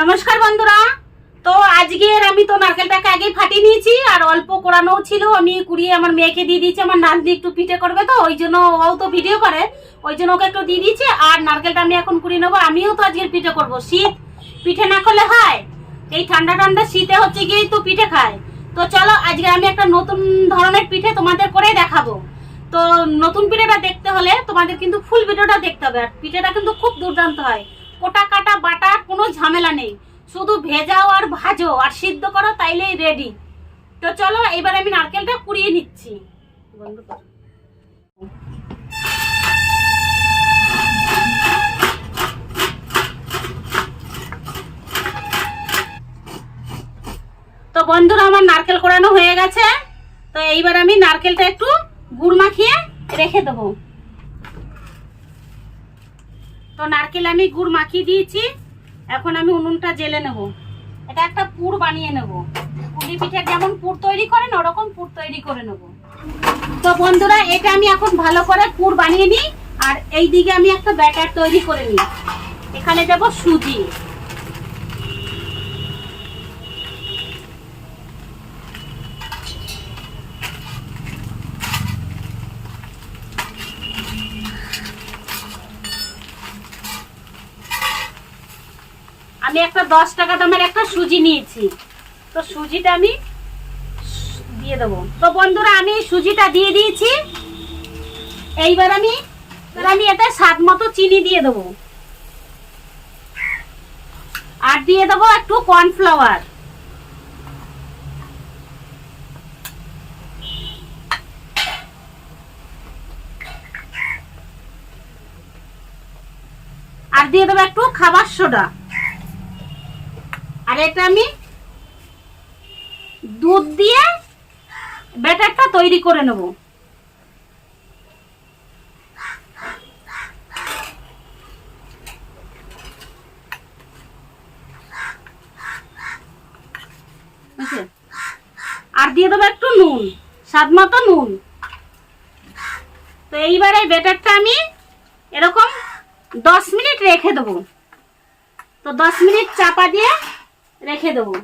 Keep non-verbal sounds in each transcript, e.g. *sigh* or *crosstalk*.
নমস্কার বন্ধুরা। তো আজকের আমি তো নারকেলটাকে আগেই ফাটিয়ে নিয়েছি, আর অল্প কোরানো ছিল। আমি কুড়িয়ে আমার মেয়েকে দিয়ে দিয়েছি, আমার নাতনি একটু পিঠে করবে তো, ওই জন্য ও তো ভিডিও করে, ওই জন্য ওকে একটু দিয়ে দিয়েছি, আর নারকেলটা আমি এখন কুড়িয়ে নেব। আমিও তো আজকের পিঠে করব। শীত পিঠে না করলে হয়? এই ঠান্ডা ঠান্ডা শীতে হচ্ছে গিয়েই তো পিঠে খায়। তো চলো, আজকে আমি একটা নতুন ধরনের পিঠে তোমাদের করে দেখাবো। তো নতুন পিঠেটা দেখতে হলে তোমাদের কিন্তু ফুল ভিডিওটা দেখতে হবে, আর পিঠেটা কিন্তু খুব দুর্দান্ত হয়। কোটা কাটা বাটার কোনো ঝামেলা নেই। শুধু ভেজাও আর ভাজো, আর সিদ্ধ করো, তাইলেই রেডি তো চলো, এবার আমি নারকেলটা কুড়িয়ে নিচ্ছি। তো বন্ধুরা, আমার নারকেল কোড়ানো হয়ে গেছে। তো এইবার আমি নারকেলটা একটু গুড় মাখিয়ে রেখে দেবো। তো নারকেল আমি গুড় মাখিয়ে দিয়েছি। এখন আমি উনুনটা জেলে নেব। এটা একটা পুর বানিয়ে নেব। পুলি পিঠে যেমন পুর তৈরি করেন, ওরকম পুর তৈরি করে নেব। তো বন্ধুরা, এটা আমি এখন ভালো করে পুর বানিয়ে নিই, আর এই দিকে আমি একটা ব্যাটার তৈরি করে নিই। এখানে দেব সুজি। আমি একটা দশ টাকা দামের একটা সুজি নিয়েছি। তো সুজিটা আমি দিয়ে দেবো। তো বন্ধুরা, আমি সুজিটা দিয়ে দিয়েছি। এইবার আমি আমি এতে স্বাদ মতো চিনি দিয়ে দেবো। আর দিয়ে দেবো একটু কর্নফ্লাওয়ার। আর দিয়ে দেবো একটু খাবার সোডা। আর এটা আমি দুধ দিয়ে ব্যাটারটা তৈরি করে নেব। আর দিয়ে দেবো একটু নুন, স্বাদ মতো নুন। তো এইবার এই ব্যাটারটা আমি এরকম দশ মিনিট রেখে দেবো। তো দশ মিনিট চাপা দিয়ে রেখে দেবো।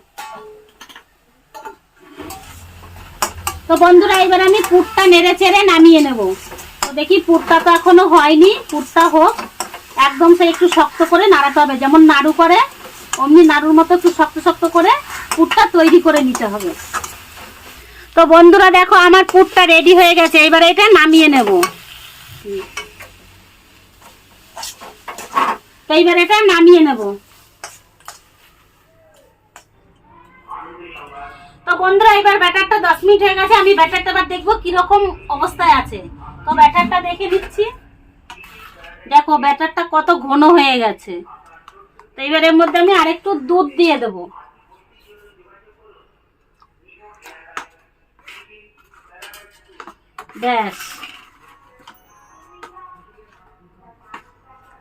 তো বন্ধুরা, এবার আমি পুরটা নেড়ে চেড়ে নামিয়ে নেব। তো দেখি পুরটা তো এখনও হয়নি, পুরটা হোক। একদম সে একটু শক্ত করে নাড়াতে হবে, যেমন নাড়ু করে, অমনি নাড়ুর মতো একটু শক্ত শক্ত করে পুরটা তৈরি করে নিতে হবে। তো বন্ধুরা, দেখো আমার পুরটা রেডি হয়ে গেছে, এবার এটা নামিয়ে নেব। তো এবার এটা নামিয়ে নেব। বন্ধুরা, এবার ব্যাটারটা দশ মিনিট হয়ে গেছে, আমি ব্যাটারটা এবার দেখব কীরকম অবস্থায় আছে। তো ব্যাটারটা দেখে দিচ্ছি দেখো, ব্যাটারটা কত ঘন হয়ে গেছে। তো এবার এর মধ্যে আমি আরেকটু দুধ দিয়ে দেবো। ব্যাস।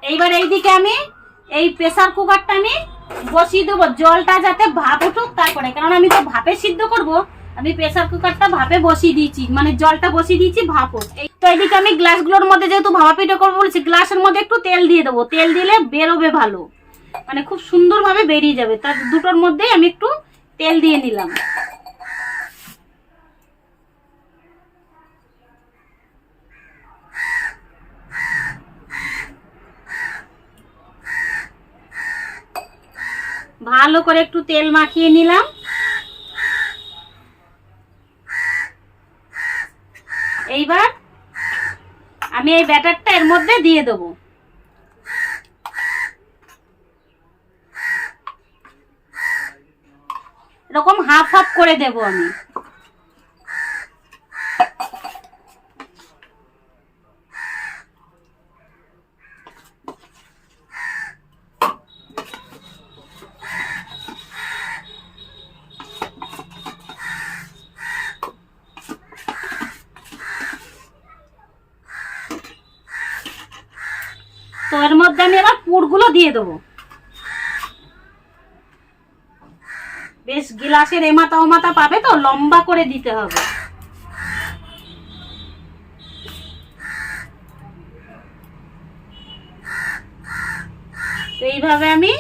এইবার এইদিকে আমি, এই প্রেসার কুকারটা আমি বসিয়ে দেবো জলটা যাতে ভাপ উঠুক তারপরে। কারণ আমি তো ভাপে সিদ্ধ করব, আমি প্রেসার কুকারটা ভাপে বসিয়ে দিয়েছি মানে জলটা বসিয়ে দিয়েছি ভাপ তো এদিকে আমি গ্লাসগুলোর মধ্যে যেহেতু ভাপা পিঠে করব বলেছি গ্লাসের মধ্যে একটু তেল দিয়ে দেবো। তেল দিলে বেরোবে ভালো। মানে খুব সুন্দরভাবে বেরিয়ে যাবে। তার দুটোর মধ্যেই আমি একটু তেল দিয়ে নিলাম। ভালো করে একটু তেল মাখিয়ে নিলাম। এইবার আমি এই ব্যাটারটা এর মধ্যে দিয়ে দেব। এরকম হাফ হাফ করে দেব আমি। তো এর মধ্যে আমি এবার পুরগুলো দিয়ে দেবো। বেশ গিলাসের এমাতা ওমাতা পাবে তো, লম্বা করে দিতে হবে। তো এইভাবে আমি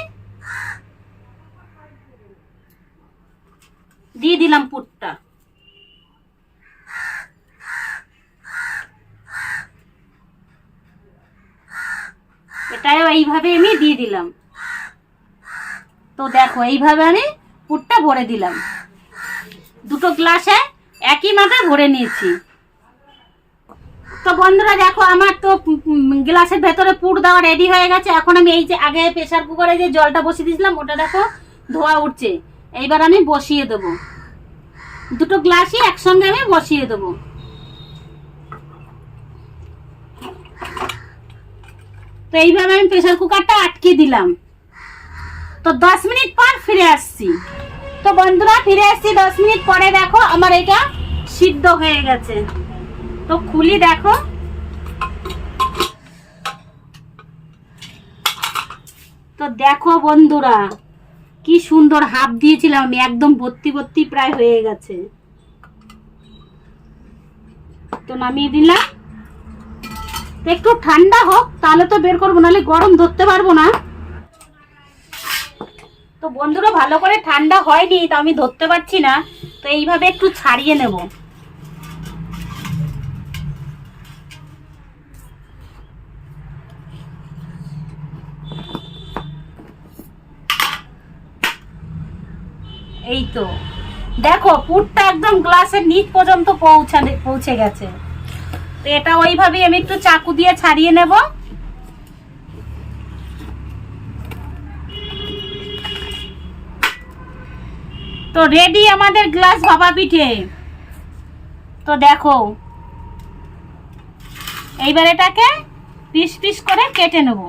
দিয়ে দিলাম পুরটা। এটাও এইভাবে আমি দিয়ে দিলাম। তো দেখো, এইভাবে আমি পুরটা ভরে দিলাম। দুটো গ্লাসে একই মাথায় ভরে নিয়েছি। তো বন্ধুরা, দেখো, আমার তো গ্লাসের ভেতরে পুর দেওয়া রেডি হয়ে গেছে। এখন আমি এই যে, আগে প্রেসার কুকারে যে জলটা বসিয়ে দিয়েছিলাম, ওটা দেখো, ধোয়া উঠছে। এইবার আমি বসিয়ে দেবো। দুটো গ্লাসই একসঙ্গে আমি বসিয়ে দেবো। তো এইভাবে আমি প্রেসার কুকারটা আটকে দিলাম। তো দশ মিনিট পর ফিরে আসছি। তো বন্ধুরা, ফিরে আসছি দশ মিনিট পরে। দেখো, আমার এটা সিদ্ধ হয়ে গেছে। তো খুলি দেখো। তো দেখো বন্ধুরা, কি সুন্দর হাফ দিয়েছিলাম আমি, একদম ভর্তি ভর্তি প্রায় হয়ে গেছে। তো নামিয়ে দিলাম। একটু ঠান্ডা হোক, তাহলে তো বের করব, নাহলে গরম ধরতে পারব না। তো বন্ধুরা, ভালো করে ঠান্ডা হয়নি, তো আমি ধরতে পারছি না। তো এইভাবে একটু ছাড়িয়ে নেব। এই তো। দেখো, পুরটা একদম গ্লাসের নিচ পর্যন্ত পৌঁছানে, পৌঁছে গেছে। তো এটা ওইভাবেই আমি একটু চাকু দিয়ে ছাড়িয়ে নেব। তো রেডি আমাদের গ্লাস ভাপা পিঠে। তো দেখো, এইবার এটাকে পিস পিস করে কেটে নেব।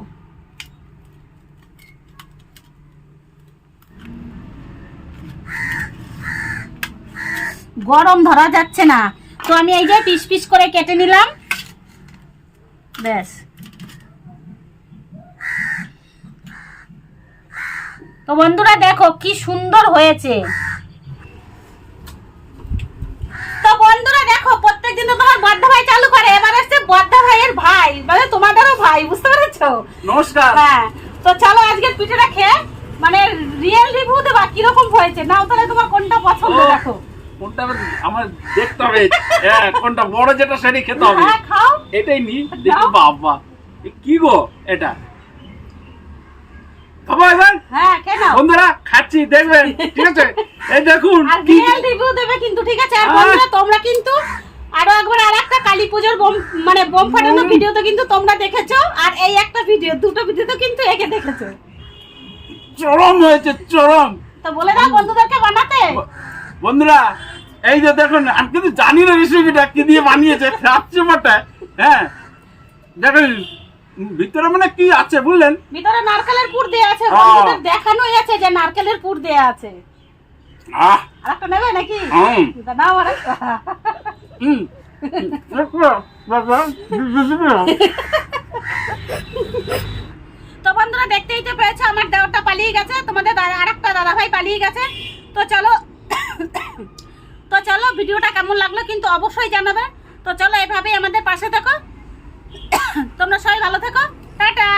গরম ধরা যাচ্ছে না। তো আমি এই যে পিস পিস করে কেটে নিলাম। ব্যাস। তো বন্ধুরা দেখো কি সুন্দর হয়েছে। তো বন্ধুরা দেখো প্রত্যেকদিন তো তোমার বদ্ধ ভাই চালু করে এবার আসছে বদ্ধ ভাইয়ের ভাই মানে তোমাদেরও ভাই বুঝতে পেরেছ? নমস্কার। হ্যাঁ তো চলো আজকে পিঠেটা খেয়ে মানে রিয়েল রিভিউ দেবা কীরকম হয়েছে? নাও তাহলে তোমার কোনটা পছন্দ দেখো। কোনটা আমার দেখতে হবে? হ্যাঁ, কোনটা বড় যেটা সেটাই খেতে হবে। হ্যাঁ এটাই নি দেখি বাবা। কি গো এটা? খাব এবার? হ্যাঁ বন্ধুরা খাচ্ছি দেখবেন ঠিক আছে? এই দেখুন রিয়েল রিভিউ দেবে কিন্তু ঠিক আছে? আর বন্ধুরা তোমরা কিন্তু আরও একবার আর একটা কালী পুজোর বোম মানে বোম ফাটানো ভিডিও তো কিন্তু তোমরা দেখেছ আর এই একটা ভিডিও দুটো ভিডিও তো কিন্তু একে দেখেছ। চরম হয়েছে চরম। তো বলে দাও বন্ধুদেরকে বানাতে। বন্ধুরা এই যে দেখুন আমি কিন্তু জানি না রেসিপিটা কি দিয়ে বানিয়েছে বটে হ্যাঁ? দেখুন ভিতরে মানে কি আছে বুঝলেন? ভিতরে নারকেলের পুর দেয়া আছে দেখানোই আছে যে নারকেলের পুর দেয়া আছে। আহ। আর একটা নেবে নাকি? নাও আর। একটা। হুম তো? বন্ধুরা দেখতেই তো পেয়েছ আমার দেওরটা পালিয়ে গেছে তোমাদের দাদা আরেকটা দাদা ভাই পালিয়ে গেছে। তো চলো চলো, ভিডিওটা কেমন লাগল কিন্তু অবশ্যই জানাবে। তো চলো, এভাবেই আমাদের পাশে থাকো। *coughs* তোমরা সবাই ভালো থাকো। টাটা!